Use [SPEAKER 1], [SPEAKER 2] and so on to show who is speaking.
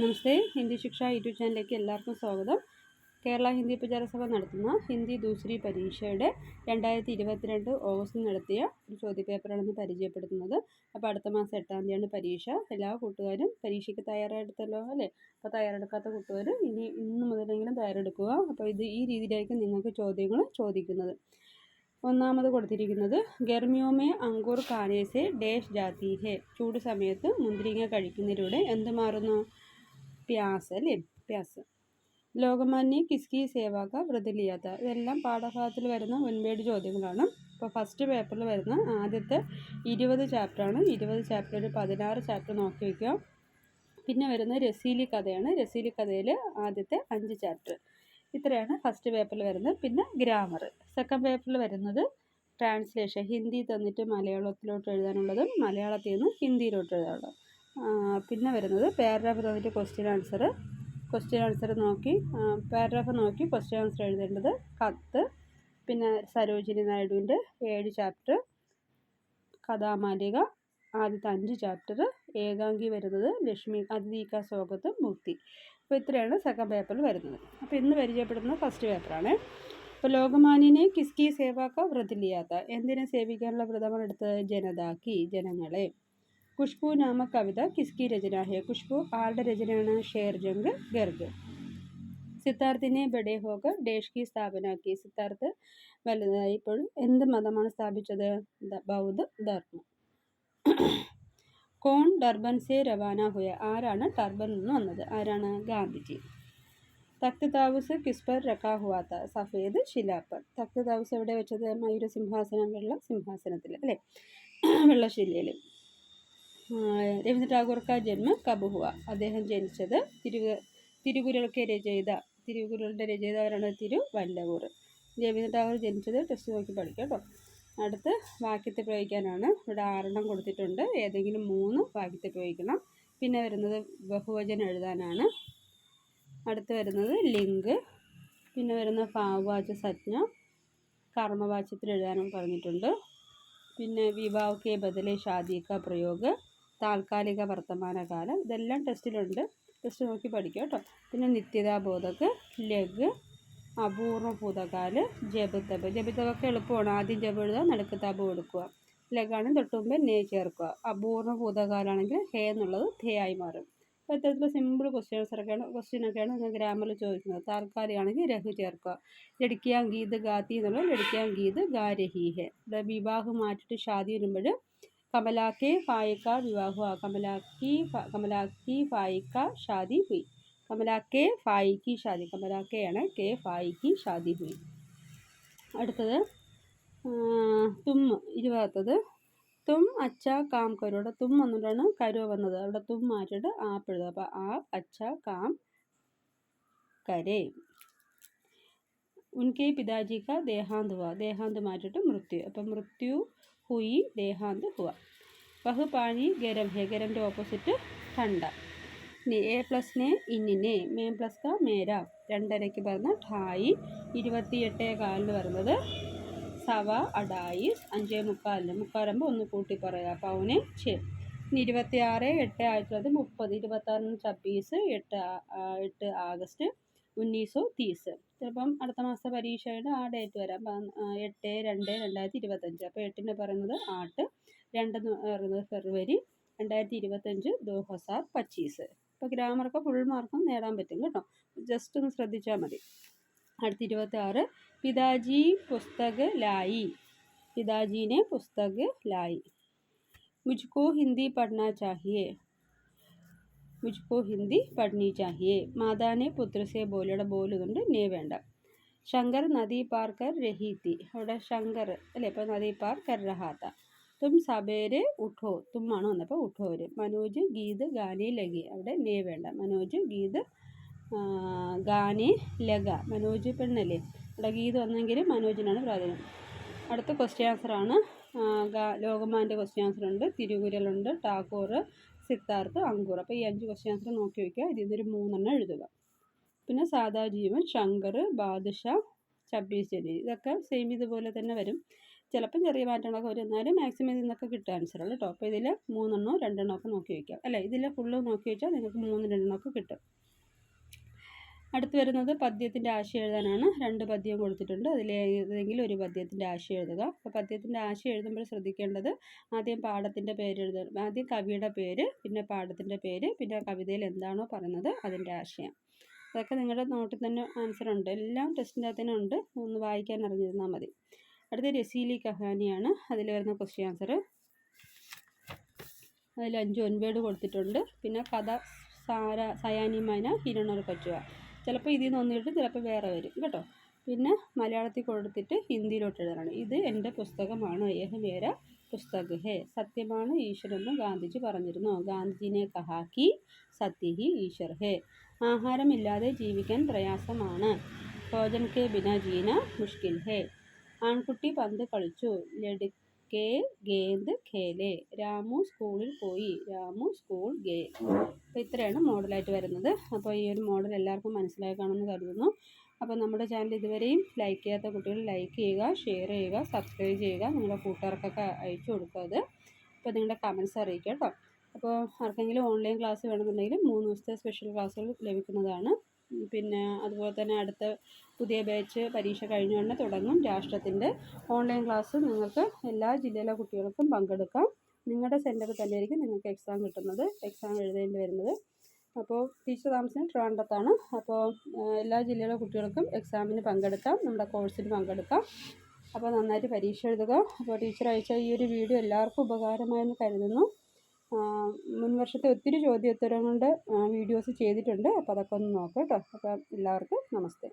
[SPEAKER 1] നമസ്തേ. ഹിന്ദി ശിക്ഷ യൂട്യൂബ് ചാനലിലേക്ക് എല്ലാവർക്കും സ്വാഗതം. കേരള ഹിന്ദി പ്രചാരസഭ നടത്തുന്ന ഹിന്ദി ദൂസരി പരീക്ഷയുടെ രണ്ടായിരത്തി ഇരുപത്തിരണ്ട് ഓഗസ്റ്റിൽ നടത്തിയ ഒരു ചോദ്യപേപ്പറാണെന്ന് പരിചയപ്പെടുത്തുന്നത്. അപ്പോൾ അടുത്ത മാസം എട്ടാം തീയതിയാണ് പരീക്ഷ. എല്ലാ കൂട്ടുകാരും പരീക്ഷയ്ക്ക് തയ്യാറെടുത്തല്ലോ അല്ലേ? അപ്പോൾ തയ്യാറെടുക്കാത്ത കൂട്ടുകാർ ഇനി ഇന്ന് മുതലെങ്കിലും തയ്യാറെടുക്കുക. അപ്പോൾ ഇത് ഈ രീതിയിലായിരിക്കും നിങ്ങൾക്ക് ചോദ്യങ്ങൾ ചോദിക്കുന്നത്. ഒന്നാമത് കൊടുത്തിരിക്കുന്നത് ഗർമിയോമേ അങ്കൂർ കാനേസെ ഡേഷ് ജാതി ഹെ ചൂട് സമയത്ത് മുന്തിരിങ്ങ കഴിക്കുന്നതിലൂടെ എന്ത് മാറുന്നു? പ്യാസ് അല്ലേ? പ്യാസ്. ലോകമാന്യ കിസ്കി സേവാക വ്രതലിയാത്ത ഇതെല്ലാം പാഠഭാഗത്തിൽ വരുന്ന മുൻപേട് ചോദ്യങ്ങളാണ്. ഇപ്പോൾ ഫസ്റ്റ് പേപ്പറിൽ വരുന്ന ആദ്യത്തെ ഇരുപത് ചാപ്റ്ററാണ് ഇരുപത് ചാപ്റ്റർ ഒരു പതിനാറ് ചാപ്റ്റർ നോക്കി വയ്ക്കുക പിന്നെ വരുന്ന രസീലി കഥയാണ്. രസീലി കഥയിൽ ആദ്യത്തെ അഞ്ച് ചാപ്റ്റർ ഇത്രയാണ് ഫസ്റ്റ് പേപ്പറിൽ വരുന്നത് പിന്നെ ഗ്രാമർ സെക്കൻഡ് പേപ്പറിൽ വരുന്നത് ട്രാൻസ്ലേഷൻ ഹിന്ദി തന്നിട്ട് മലയാളത്തിലോട്ട് എഴുതാനുള്ളതും മലയാളത്തിൽ നിന്ന് ഹിന്ദിയിലോട്ട് എഴുതാനുള്ളതും. പിന്നെ വരുന്നത് പാരഗ്രാഫ് തന്നിട്ട് ക്വസ്റ്റ്യൻ ആൻസർ ക്വസ്റ്റ്യൻ ആൻസർ നോക്കി പാരഗ്രാഫ് നോക്കി ക്വസ്റ്റ്യൻ ആൻസർ എഴുതേണ്ടത് കത്ത് പിന്നെ സരോജിനി നായിഡുവിന്റെ ഏഴ് ചാപ്റ്റർ കഥാമാലിക ആദ്യത്തെ അഞ്ച് ചാപ്റ്റർ ഏകാംഗി വരുന്നത് ലക്ഷ്മി അതിദീക സ്വാഗതം മുക്തി അപ്പോൾ ഇത്രയാണ് സെക്കൻഡ് പേപ്പറിൽ വരുന്നത്. അപ്പോൾ ഇന്ന് പരിചയപ്പെടുന്നത് ഫസ്റ്റ് പേപ്പറാണ് അപ്പോൾ ലോകമാന്യനെ കിസ്കി സേവാക്ക വ്രതിലിയാത്ത എന്തിനെ സേവിക്കാനുള്ള വ്രതമാണ് എടുത്തത്? ജനതാക്കി ജനങ്ങളെ. ഖുഷ്ബു നാമ കവിത കിസ്കി രചന ഹെ ഖുഷ്ബു ആരുടെ രചനയാണ്? ഷേർജംഗ് ഗർഗ്. സിദ്ധാർത്ഥിനെ ബഡേ ഹോക്ക് ഡേഷ്കി സ്ഥാപനാക്കി. സിദ്ധാർത്ഥ് വലുതായിപ്പോഴും എന്ത് മതമാണ് സ്ഥാപിച്ചത്? ബൗദ്ധ ധർമ്മം. കോൺ ഡർബൻ സെ രവാന ഹുയ. ആരാണ് ടർബൻ നിന്ന് വന്നത്? ആരാണ്? ഗാന്ധിജി. തക്ത് താവൂസ് കിസ്പർ റക്കാ ഹുവാത്ത സഫേദ് ശിലാപ്പർ. തക്ത് താവൂസ് എവിടെ വെച്ചത്? മയൂര സിംഹാസനം വെള്ള സിംഹാസനത്തിൽ അല്ലേ? വെള്ളശിലയിൽ. രവീന്ദ്ര ടാഗോർ ജന്മം ജന്മ കബ് ഹുവ അദ്ദേഹം ജനിച്ചത് തിരുവ തിരുകുരൾക്ക് രചയിത തിരുകുരളുടെ രചയിതാവാണ് തിരുവല്ലവൂർ രവീന്ദ്ര ടാഗോർ ജനിച്ചത് ടെസ്റ്റ് നോക്കി പഠിക്കാം കേട്ടോ. അടുത്ത് വാക്യത്തെ പ്രയോഗിക്കാനാണ്. ഇവിടെ ആറെണ്ണം കൊടുത്തിട്ടുണ്ട്. ഏതെങ്കിലും മൂന്ന് വാക്യത്തെ പ്രയോഗിക്കണം. പിന്നെ വരുന്നത് ബഹുവചനം എഴുതാനാണ്. അടുത്ത് വരുന്നത് ലിങ്ക്. പിന്നെ വരുന്ന ഭാവവാച സജ്ഞ കർമ്മവാച്യത്തിൽ എഴുതാനും പറഞ്ഞിട്ടുണ്ട്. പിന്നെ വിവാഹക്കെ ബദലെ ഷാദി കാ പ്രയോഗ്. താൽക്കാലിക വർത്തമാനകാലം. ഇതെല്ലാം ടെസ്റ്റിലുണ്ട്. ടെസ്റ്റ് നോക്കി പഠിക്കുക കേട്ടോ. പിന്നെ നിത്യതാബോധക് ലഘ് അപൂർവ ഭൂതകാൽ ജപിതബ് ജപിതബൊക്കെ എളുപ്പമാണ്. ആദ്യം ജപ എഴുതുക നടുക്ക് തബ് കൊടുക്കുക ലഘാണ് തൊട്ട് മുമ്പ് നേ ചേർക്കുക. അപൂർവ ഭൂതകാലാണെങ്കിൽ ഹേ എന്നുള്ളത് ധേ ആയി മാറും. അപ്പോൾ ഇത്തരത്തിലുള്ള സിമ്പിൾ ക്വസ്റ്റ്യൻസൊക്കെയാണ് ക്വസ്റ്റ്യനൊക്കെയാണ് നിങ്ങൾ ഗ്രാമറിൽ ചോദിക്കുന്നത്. താൽക്കാലികമാണെങ്കിൽ രഹു ചേർക്കുക. ലടിക്കാൻ ഗീത് ഗാത്തി എന്നുള്ളത് ലടിക്കാൻ ഗീത് ഗാരഹീഹെ ഇവിടെ വിവാഹം മാറ്റിയിട്ട് ഷാദി വരുമ്പോൾ കമലാക്കെ की कमला की കമലാക്കി का शादी हुई കമല കെ ഫായി കി ഷാദി കമല കെ ആണ് കെ ഫായി കി ഷാദി ഹുയി. അടുത്തത് തും ഇരുപത്തത് തും അച്ച കാം കരു അവിടെ തും വന്നിട്ടാണ് കരു വന്നത്. അവിടെ തും മാറ്റിയിട്ട് ആപ്പ് എഴുതുക അപ്പോൾ ആ അച്ച കാം കരേ. ഉൻകെ പിതാജി കാ ദേഹാന്ത് ഹുവ ദേഹാന്ത് മാറ്റിയിട്ട് മൃത്യു. അപ്പം മൃത്യു ഹുയി ദേഹാന്ത് ഹുവ. ബഹു പാനി ഗരം ഹെ ഗരന്റെ ഓപ്പോസിറ്റ് ഠണ്ട ഇനി എ പ്ലസ് നെ ഇന്നിനെ മേ പ്ലസ് കാ മേര രണ്ടരയ്ക്ക് പറഞ്ഞ ഠായി ഇരുപത്തിയെട്ട് കാലിന് വരുന്നത് സവ അഡായിസ് അഞ്ചേ മുക്കാലിന്. മുക്കാലാകുമ്പോൾ ഒന്ന് കൂട്ടി പറയുക പൗനെ ചെ ഇനി ഇരുപത്തി ആറ് എട്ട് ആയിരത്തി തൊള്ളായിരത്തി മുപ്പത്. ഇരുപത്താറിന് ഛബ്ബീസ് എട്ട് എട്ട് ആഗസ്റ്റ് ഉന്നീസോ തീസ്. ചിലപ്പം അടുത്ത മാസത്തെ പരീക്ഷയുടെ ആ ഡേറ്റ് വരാം. എട്ട് രണ്ട് രണ്ടായിരത്തി ഇരുപത്തഞ്ച്. അപ്പോൾ എട്ടിന് പറയുന്നത് ആട്ട് രണ്ടെന്ന് പറയുന്നത് ഫെബ്രുവരി രണ്ടായിരത്തി ഇരുപത്തഞ്ച് ദോ ഹസാർ പച്ചീസ്. ഇപ്പോൾ ഗ്രാമറൊക്കെ ഫുൾ മാർക്കും നേടാൻ പറ്റും കേട്ടോ. ജസ്റ്റ് ഒന്ന് ശ്രദ്ധിച്ചാൽ മതി. അടുത്ത ഇരുപത്തി ആറ് പിതാജി പുസ്തക് ലായി. പിതാജീനെ പുസ്തക് ലായി. മുജ്കോ ഹിന്ദി പഠന ചാഹിയേ. മുझको ഹിന്ദി പഠനി ചാഹിയേ മാതാനെ പുത്രസെ ബോലയുടെ ബോലുകൊണ്ട് നേ വേണ്ട ശങ്കർ നദി പാർ കർ രഹി തി അവിടെ ശങ്കർ അല്ലേ ഇപ്പോൾ നദി പാർ കർ രഹാത്ത തും സബേരെ ഉഠോ തുമ്മാണ് വന്നപ്പോൾ ഉഠോ വരും മനോജ് ഗീത് ഗാനെ ലഗി അവിടെ നേ വേണ്ട മനോജ് ഗീത് ഗാനെ ലഗ മനോജ് പെണ്ണല്ലേ ഇവിടെ ഗീത് വന്നെങ്കിൽ മനോജിനാണ് പ്രാധാന്യം അടുത്ത ക്വസ്റ്റ്യൻ ആൻസറാണ് ലോകമാന്റെ ക്വസ്റ്റ്യൻ ആൻസർ ഉണ്ട് തിരുകുരലുണ്ട് ടാഗോർ സിദ്ധാർത്ഥ് അങ്കൂർ. അപ്പോൾ ഈ അഞ്ച് ക്വസ്റ്റ്യൻ ആൻസർ നോക്കി വയ്ക്കുക ഇതിൽ നിന്നൊരു മൂന്നെണ്ണം എഴുതുക. പിന്നെ സാധാ ജീവൻ ശങ്കർ ബാദുഷ ഛബ്ബീസ് ജനി ഇതൊക്കെ സെയിം ഇതുപോലെ തന്നെ വരും. ചിലപ്പം ചെറിയ മാറ്റങ്ങളൊക്കെ വരും. എന്നാലും മാക്സിമം ഇതിൽ നിന്നൊക്കെ കിട്ടുക ആൻസറുകൾ കേട്ടോ. അപ്പോൾ ഇതിൽ മൂന്നെണ്ണോ രണ്ടെണ്ണോ ഒക്കെ നോക്കി വയ്ക്കാം അല്ലേ? ഇതിൽ ഫുള്ള് നോക്കി വെച്ചാൽ നിങ്ങൾക്ക് മൂന്ന് രണ്ടെണ്ണമൊക്കെ കിട്ടും. അടുത്ത് വരുന്നത് പദ്യത്തിന്റെ ആശയം എഴുതാനാണ്. രണ്ട് പദ്യം കൊടുത്തിട്ടുണ്ട്. അതിൽ ഏതെങ്കിലും ഒരു പദ്യത്തിന്റെ ആശയം എഴുതുക. അപ്പോൾ പദ്യത്തിന്റെ ആശയം എഴുതുമ്പോൾ ശ്രദ്ധിക്കേണ്ടത് ആദ്യം പാഠത്തിന്റെ പേര് എഴുതുക ആദ്യം കവിയുടെ പേര് പിന്നെ പാഠത്തിന്റെ പേര് പിന്നെ കവിതയിൽ എന്താണോ പറയുന്നത് അതിന്റെ ആശയം. അതൊക്കെ നിങ്ങളുടെ നോട്ടിൽ തന്നെ ആൻസർ ഉണ്ട്. എല്ലാം ടെസ്റ്റിന്റെ അകത്ത് തന്നെ ഉണ്ട്. ഒന്ന് വായിക്കാൻ അറിഞ്ഞിരുന്നാൽ മതി. അടുത്ത രസീലി കഹാനിയാണ്. അതിൽ വരുന്ന ക്വസ്റ്റ്യൻ ആൻസർ അതിൽ അഞ്ച് ഒൻപേട് കൊടുത്തിട്ടുണ്ട്. പിന്നെ കഥ സാര സയാനിമൈന ഹിരണർ പറ്റുക ചിലപ്പോൾ ഇതിൽ നിന്ന് ഒന്നിട്ട് ചിലപ്പോൾ വേറെ വരും. കേട്ടോ? പിന്നെ മലയാളത്തിൽ കൊടുത്തിട്ട് ഹിന്ദിയിലോട്ട് എഴുതണം. ഇത് എന്റെ പുസ്തകമാണ്. ഏഹമേര പുസ്തക് ഹേ സത്യമാണ് ഈശ്വരെന്ന് ഗാന്ധിജി പറഞ്ഞിരുന്നു. ഗാന്ധിജിനെ കഹാക്കി സത്യഹി ഈശ്വർ ഹേ ആഹാരമില്ലാതെ ജീവിക്കാൻ പ്രയാസമാണ്. ഭോജൻ കെ ബിന ജീന മുഷ്കിൽ ഹേ. ആൺകുട്ടി പന്ത് കളിച്ചു. ലടുക്കെ ഗേന്ദ് ഖേലെ. രാമു സ്കൂളിൽ പോയി. രാമു സ്കൂൾ ഗേ അപ്പോൾ ഇത്രയാണ് മോഡലായിട്ട് വരുന്നത്. അപ്പോൾ ഈ ഒരു മോഡൽ എല്ലാവർക്കും മനസ്സിലായി കാണുമെന്ന് കരുതുന്നു. അപ്പോൾ നമ്മുടെ ചാനൽ ഇതുവരെയും ലൈക്ക് ചെയ്യാത്ത കുട്ടികൾ ലൈക്ക് ചെയ്യുക ഷെയർ ചെയ്യുക സബ്സ്ക്രൈബ് ചെയ്യുക. നിങ്ങളുടെ കൂട്ടുകാർക്കൊക്കെ അയച്ചു കൊടുക്കുക അത്. അപ്പോൾ നിങ്ങളുടെ കമൻസ് അറിയിക്കുക കേട്ടോ. അപ്പോൾ ആർക്കെങ്കിലും ഓൺലൈൻ ക്ലാസ് വേണമെന്നുണ്ടെങ്കിൽ മൂന്ന് ദിവസത്തെ സ്പെഷ്യൽ ക്ലാസ്സുകൾ ലഭിക്കുന്നതാണ്. പിന്നെ അതുപോലെ തന്നെ അടുത്ത പുതിയ ബാച്ച് പരീക്ഷ കഴിഞ്ഞ ഉടനെ തുടങ്ങും രാഷ്ട്രത്തിന്റെ ഓൺലൈൻ ക്ലാസ് നിങ്ങൾക്ക് എല്ലാ ജില്ലയിലെ കുട്ടികൾക്കും പങ്കെടുക്കാം. നിങ്ങളുടെ സെന്ററിൽ തന്നെയായിരിക്കും നിങ്ങൾക്ക് എക്സാം കിട്ടുന്നത് എക്സാം എഴുതേണ്ടി വരുന്നത്. അപ്പോൾ ടീച്ചർ താമസിന് ട്രിവാൻഡ്രത്താണ്. അപ്പോൾ എല്ലാ ജില്ലയിലെ കുട്ടികൾക്കും എക്സാമിന് പങ്കെടുക്കാം നമ്മുടെ കോഴ്സിന് പങ്കെടുക്കാം. അപ്പോൾ നന്നായിട്ട് പരീക്ഷ എഴുതുക. അപ്പോൾ ടീച്ചർ അയച്ച ഈ ഒരു വീഡിയോ എല്ലാവർക്കും ഉപകാരമായെന്ന് കരുതുന്നു. മുൻ വർഷത്തെ ഒത്തിരി ചോദ്യോത്തരങ്ങളുടെ വീഡിയോസ് ചെയ്തിട്ടുണ്ട്. അപ്പോൾ അതൊക്കെ ഒന്ന് നോക്കാം കേട്ടോ. അപ്പോൾ എല്ലാവർക്കും നമസ്തേ.